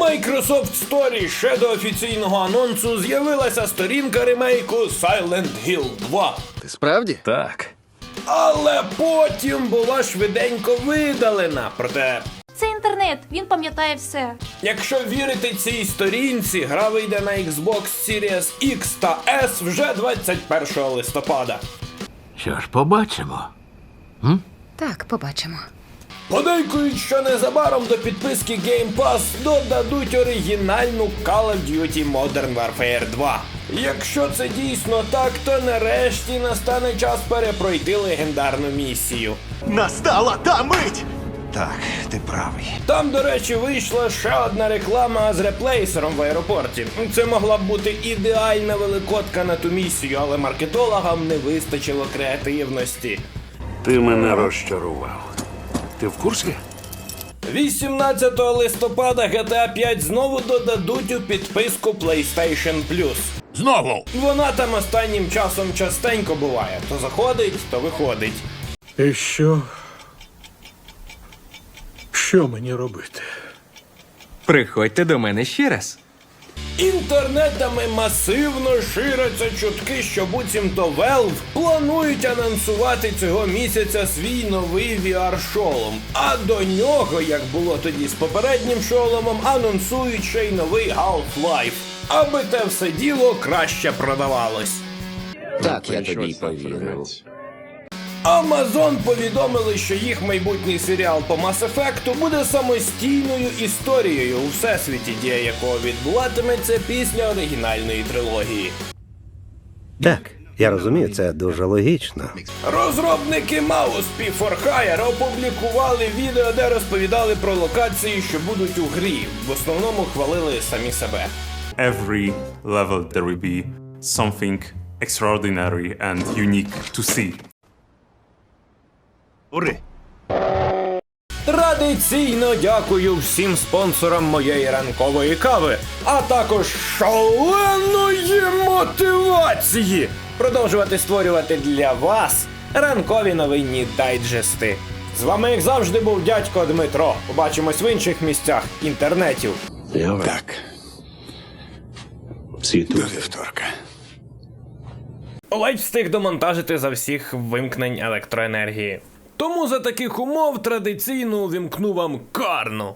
Microsoft Store ще до офіційного анонсу з'явилася сторінка ремейку Silent Hill 2. Ти справді? Так. Але потім була швиденько видалена. Проте, Це інтернет, він пам'ятає все. якщо вірити цій сторінці, гра вийде на Xbox Series X та S вже 21 листопада. Що ж, побачимо. Так, побачимо. Подейкують, що незабаром до підписки Game Pass додадуть оригінальну Call of Duty Modern Warfare 2. Якщо це дійсно так, то нарешті настане час перепройти легендарну місію. Настала та мить! Так, ти правий. Там, до речі, вийшла ще одна реклама з реплейсером в аеропорті. Це могла б бути ідеальна великодка на ту місію, але маркетологам не вистачило креативності. Ти мене розчарував. Ти в курсі? 18 листопада GTA 5 знову додадуть у підписку PlayStation Plus. Знову! Вона там останнім часом частенько буває. То заходить, то виходить. І що? Що мені робити? Приходьте до мене ще раз. Інтернетами масивно ширяться чутки, що буцімто Valve планують анонсувати цього місяця свій новий VR-шолом. А до нього, як було тоді з попереднім шоломом, анонсують ще й новий Half-Life, аби те все діло краще продавалось. Так, я тобі повірив. Amazon повідомили, що їх майбутній серіал по Mass Effect буде самостійною історією у всесвіті, дія якого відбуватиметься після оригінальної трилогії. Так, я розумію, це дуже логічно. Розробники for Hire опублікували відео, де розповідали про локації, що будуть у грі. В основному хвалили самі себе. every level there will be something extraordinary and unique to see. Ури! Традиційно дякую всім спонсорам моєї ранкової кави, а також шаленої мотивації продовжувати створювати для вас ранкові новинні дайджести. З вами, як завжди, був дядько Дмитро. Побачимось в інших місцях інтернетів. Так. До вівторка. Ледь встиг домонтажити за всіх вимкнень електроенергії. Тому за таких умов традиційно увімкну вам карну.